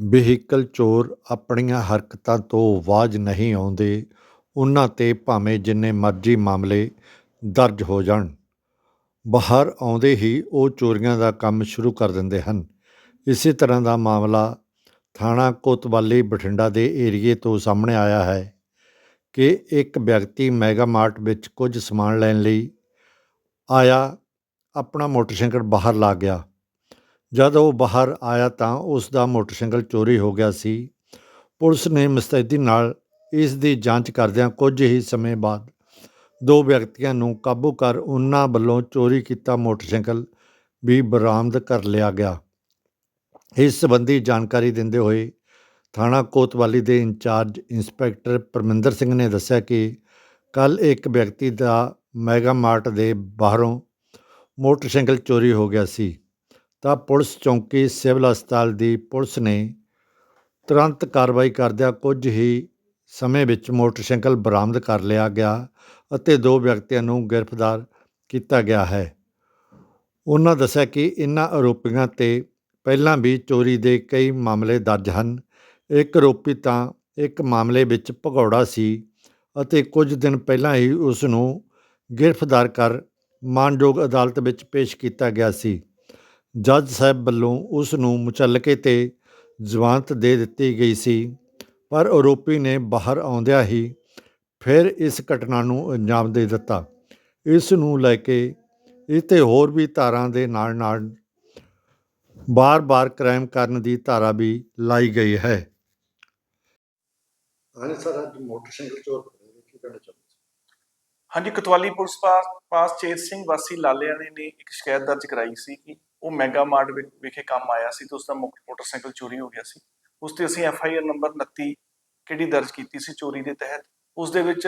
Vehicle ਚੋਰ ਆਪਣੀਆਂ ਹਰਕਤਾਂ ਤੋਂ ਬਾਜ਼ ਨਹੀਂ ਆਉਂਦੇ, ਉਹਨਾਂ 'ਤੇ ਭਾਵੇਂ ਜਿੰਨੇ ਮਰਜ਼ੀ ਮਾਮਲੇ ਦਰਜ ਹੋ ਜਾਣ। ਬਾਹਰ ਆਉਂਦੇ ਹੀ ਉਹ ਚੋਰੀਆਂ ਦਾ ਕੰਮ ਸ਼ੁਰੂ ਕਰ ਦਿੰਦੇ ਹਨ। ਇਸੇ ਤਰ੍ਹਾਂ ਦਾ ਮਾਮਲਾ ਥਾਣਾ ਕੋਤਵਾਲੀ ਬਠਿੰਡਾ ਦੇ ਏਰੀਏ ਤੋਂ ਸਾਹਮਣੇ ਆਇਆ ਹੈ ਕਿ ਇੱਕ ਵਿਅਕਤੀ ਮੈਗਾ ਮਾਰਟ ਵਿੱਚ ਕੁਝ ਸਮਾਨ ਲੈਣ ਲਈ ਆਇਆ, ਆਪਣਾ ਮੋਟਰਸਾਈਕਲ ਬਾਹਰ ਲਾ ਗਿਆ। ਜਦ ਉਹ ਬਾਹਰ ਆਇਆ ਤਾਂ ਉਸ ਦਾ ਮੋਟਰਸਾਈਕਲ ਚੋਰੀ ਹੋ ਗਿਆ ਸੀ। ਪੁਲਿਸ ਨੇ ਮੁਸਤੈਦੀ ਨਾਲ ਇਸ ਦੀ ਜਾਂਚ ਕਰਦਿਆਂ ਕੁਝ ਹੀ ਸਮੇਂ ਬਾਅਦ ਦੋ ਵਿਅਕਤੀਆਂ ਨੂੰ ਕਾਬੂ ਕਰ ਉਹਨਾਂ ਵੱਲੋਂ ਚੋਰੀ ਕੀਤਾ ਮੋਟਰਸਾਈਕਲ ਵੀ ਬਰਾਮਦ ਕਰ ਲਿਆ ਗਿਆ। ਇਸ ਸੰਬੰਧੀ ਜਾਣਕਾਰੀ ਦਿੰਦੇ ਹੋਏ ਥਾਣਾ ਕੋਤਵਾਲੀ ਦੇ ਇੰਚਾਰਜ ਇੰਸਪੈਕਟਰ ਪਰਮਿੰਦਰ ਸਿੰਘ ਨੇ ਦੱਸਿਆ ਕਿ ਕੱਲ ਇੱਕ ਵਿਅਕਤੀ ਦਾ ਮੈਗਾ ਮਾਰਟ ਦੇ ਬਾਹਰੋਂ ਮੋਟਰਸਾਈਕਲ ਚੋਰੀ ਹੋ ਗਿਆ ਸੀ। ਤਾਂ ਪੁਲਿਸ ਚੌਂਕੀ ਸਿਵਲ ਹਸਪਤਾਲ ਦੀ ਪੁਲਿਸ ਨੇ ਤੁਰੰਤ ਕਾਰਵਾਈ ਕਰਦਿਆਂ ਕੁਝ ਹੀ ਸਮੇਂ ਵਿੱਚ ਮੋਟਰਸਾਈਕਲ ਬਰਾਮਦ ਕਰ ਲਿਆ ਗਿਆ ਅਤੇ ਦੋ ਵਿਅਕਤੀਆਂ ਨੂੰ ਗ੍ਰਿਫਤਾਰ ਕੀਤਾ ਗਿਆ ਹੈ। ਉਹਨਾਂ ਦੱਸਿਆ ਕਿ ਇਨ੍ਹਾਂ ਆਰੋਪੀਆਂ ਤੇ ਪਹਿਲਾਂ ਵੀ ਚੋਰੀ ਦੇ ਕਈ ਮਾਮਲੇ ਦਰਜ ਹਨ। ਇੱਕ ਆਰੋਪੀ ਤਾਂ ਇੱਕ ਮਾਮਲੇ ਵਿੱਚ ਭਗੌੜਾ ਸੀ ਅਤੇ ਕੁਝ ਦਿਨ ਪਹਿਲਾਂ ਹੀ ਉਸ ਨੂੰ ਗ੍ਰਿਫਤਾਰ ਕਰ ਮਾਨਯੋਗ ਅਦਾਲਤ ਵਿੱਚ ਪੇਸ਼ ਕੀਤਾ ਗਿਆ ਸੀ। ਜੱਜ ਸਾਹਿਬ ਵੱਲੋਂ ਉਸ ਨੂੰ ਮੁਚੱਲਕੇ ਤੇ ਜ਼ਮਾਨਤ ਦੇ ਦਿੱਤੀ ਗਈ ਸੀ ਪਰ ਆਰੋਪੀ ਨੇ ਬਾਹਰ ਆਉਂਦਿਆਂ ਹੀ ਫਿਰ ਇਸ ਘਟਨਾ ਨੂੰ ਅੰਜਾਮ ਦੇ ਦਿੱਤਾ। ਇਸ ਨੂੰ ਲੈ ਕੇ 'ਤੇ ਹੋਰ ਵੀ ਧਾਰਾਂ ਦੇ ਨਾਲ ਨਾਲ ਬਾਰ-ਬਾਰ ਕ੍ਰਾਈਮ ਕਰਨ ਦੀ ਧਾਰਾ ਵੀ ਲਾਈ ਗਈ ਹੈ। ਹਾਂਜੀ ਸਰ ਅੱਜ ਮੋਟਰਸਾਈਕਲ ਚੋਰ ਫੜੇ ਨੇ, ਕੀ ਕਹਿਣਾ ਚਾਹੁੰਦੇ ਹਾਂਜੀ ਕਤਵਾਲੀ ਪੁਲਿਸ ਪਾਸ ਪਾਸ ਚੇਤ ਸਿੰਘ ਵਾਸੀ ਲਾਲਿਆਣੇ ਨੇ ਇੱਕ ਸ਼ਿਕਾਇਤ ਦਰਜ ਕਰਾਈ ਸੀ ਕਿ ਉਹ ਮੈਗਾ ਮਾਰਟ ਵਿਖੇ ਕੰਮ ਆਇਆ ਸੀ ਤੇ ਉਸ ਦਾ ਮੋਟਰਸਾਈਕਲ ਚੋਰੀ ਹੋ ਗਿਆ ਸੀ। ਉਸ ਤੇ ਅਸੀਂ ਐਫ ਆਈ ਆਰ ਨੰਬਰ 29 ਕਿਹੜੀ ਦਰਜ ਕੀਤੀ ਸੀ ਚੋਰੀ ਦੇ ਤਹਿਤ? ਉਸ ਦੇ ਵਿੱਚ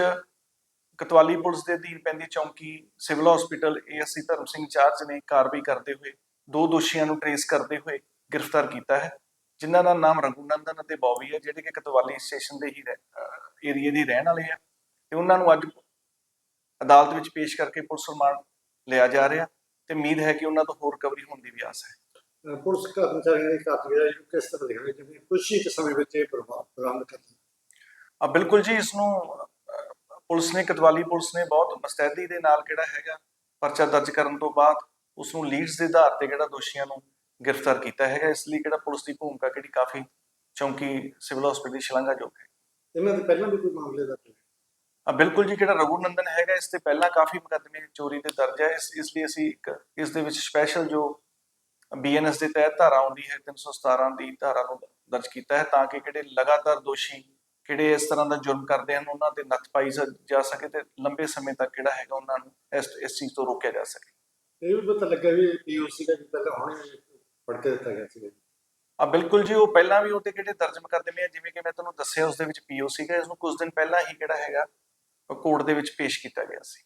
ਕਤਵਾਲੀ ਪੁਲਿਸ ਦੇ ਅਧੀਨ ਪੈਂਦੀ ਚੌਂਕੀ, ਸਿਵਲ ਹਸਪੀਟਲ ਏਐਸਸੀ ਧਰਮ ਸਿੰਘ ਚਾਰਜ ਨੇ ਕਾਰਵਾਈ ਕਰਦੇ ਹੋਏ, ਦੋ ਦੋਸ਼ੀਆਂ ਨੂੰ ਟਰੇਸ ਕਰਦੇ ਹੋਏ ਗ੍ਰਿਫਤਾਰ ਕੀਤਾ ਹੈ, ਜਿਨ੍ਹਾਂ ਦਾ ਨਾਮ ਰਘੁਨੰਦਨ ਅਤੇ ਬੌਬੀ ਹੈ, ਜਿਹੜੇ ਕਿ ਕਤਵਾਲੀ ਸਟੇਸ਼ਨ ਦੇ ਹੀ ਏਰੀਏ ਦੇ ਰਹਿਣ ਵਾਲੇ ਆ ਤੇ ਉਹਨਾਂ ਨੂੰ ਅੱਜ ਅਦਾਲਤ ਵਿੱਚ ਪੇਸ਼ ਕਰਕੇ ਪੁਲਿਸ ਰਿਮਾਂਡ ਲਿਆ ਜਾ ਰਿਹਾ। ਤੇ ਉਮੀਦ ਹੈ ਕਿ ਉਹਨਾਂ ਤੋਂ ਹੋਰ ਰਿਕਵਰੀ ਹੋਣ ਦੀ ਵੀ ਆਸ ਹੈ। ਪੁਲਿਸ ਕਰਮਚਾਰੀਆਂ ਦੀ ਕਾਰਗੁਜ਼ਾਰੀ ਨੂੰ ਕਿਸ ਤਰ੍ਹਾਂ ਦੇਖਦੇ ਜਿਵੇਂ ਕੁਛ ਹੀ ਸਮੇਂ ਵਿੱਚ ਇਹ ਬਰਬਾਦ ਬਰਾਮਦ ਕਰਦੇ ਆ ਬਿਲਕੁਲ ਜੀ ਇਸ ਨੂੰ ਪੁਲਿਸ ਨੇ ਕਤਵਾਲੀ ਪੁਲਿਸ ਨੇ ਬਹੁਤ ਮਸਤੈਦੀ ਦੇ ਨਾਲ ਕਿਹੜਾ ਹੈਗਾ ਪਰਚਾ ਦਰਜ ਕਰਨ ਤੋਂ ਬਾਅਦ ਉਸ ਨੂੰ ਲੀਡਸ ਦੇ ਆਧਾਰ ਤੇ ਕਿਹੜਾ ਦੋਸ਼ੀਆਂ ਨੂੰ ਗ੍ਰਿਫਤਾਰ ਕੀਤਾ ਹੈਗਾ ਇਸ ਲਈ ਕਿਹੜਾ ਪੁਲਿਸ ਦੀ ਭੂਮਿਕਾ ਕਿਹੜੀ ਕਾਫੀ ਚੌਂਕੀ ਸਿਵਲ ਹਸਪੀਟਲ ਦੀ ਸ਼ਲਾਘਾਯੋਗ ਹੈ। ਇਹਨਾਂ ਦੇ ਪਹਿਲਾਂ ਵੀ ਕੋਈ ਮਾਮਲੇ ਦਾ ਆ ਬਿਲਕੁਲ ਜੀ ਜਿਹੜਾ ਰਘੂ ਨੰਦਨ ਹੈਗਾ ਇਸ ਤੇ ਪਹਿਲਾਂ ਕਾਫੀ ਮੁਕੱਦਮੇ ਚੋਰੀ ਦੇ ਦਰਜ ਹੈ ਇਸ ਇਸ ਲਈ ਅਸੀਂ ਇੱਕ ਇਸ ਦੇ ਵਿੱਚ ਸਪੈਸ਼ਲ ਜੋ ਬੀਐਨਐਸ ਦੇ ਤਹਿਤ ਧਾਰਾ ਆਉਂਦੀ ਹੈ 317 ਦੀ ਧਾਰਾ ਨੂੰ ਦਰਜ ਕੀਤਾ ਹੈ ਤਾਂ ਕਿ ਕਿਹੜੇ ਲਗਾਤਾਰ ਦੋਸ਼ੀ ਕਿਹੜੇ ਇਸ ਤਰ੍ਹਾਂ ਦਾ ਜੁਰਮ ਕਰਦੇ ਹਨ ਉਹਨਾਂ ਤੇ ਨੱਥ ਪਾਈ ਜਾ ਸਕੇ ਤੇ ਲੰਬੇ ਸਮੇਂ ਤੱਕ ਕਿਹੜਾ ਹੈਗਾ ਉਹਨਾਂ ਨੂੰ ਇਸ ਇਸ ਚੀਜ਼ ਤੋਂ ਰੋਕਿਆ ਜਾ ਸਕੇ। ਇਹ ਵੀ ਪਤਾ ਲੱਗਾ ਵੀ ਪੀਓਸੀ ਦਾ ਪਹਿਲਾਂ ਹੁਣੇ ਫੜ ਕੇ ਦਿੱਤਾ ਗਿਆ ਸੀ ਆ ਬਿਲਕੁਲ ਜੀ ਉਹ ਪਹਿਲਾਂ ਵੀ ਉਹ ਤੇ ਕਿਹੜੇ ਦਰਜ ਮੁਕੱਦਮੇ ਆ ਜਿਵੇਂ ਕਿ ਮੈਂ ਤੁਹਾਨੂੰ ਦੱਸਿਆ ਉਸ ਦੇ ਵਿੱਚ ਪੀਓਸੀ ਦਾ ਇਸ ਨੂੰ ਕੁਝ ਦਿਨ ਪਹਿਲਾਂ ਹੀ ਕਿਹੜਾ ਹੈਗਾ ਕੋਰਟ ਦੇ ਵਿੱਚ ਪੇਸ਼ ਕੀਤਾ ਗਿਆ ਸੀ।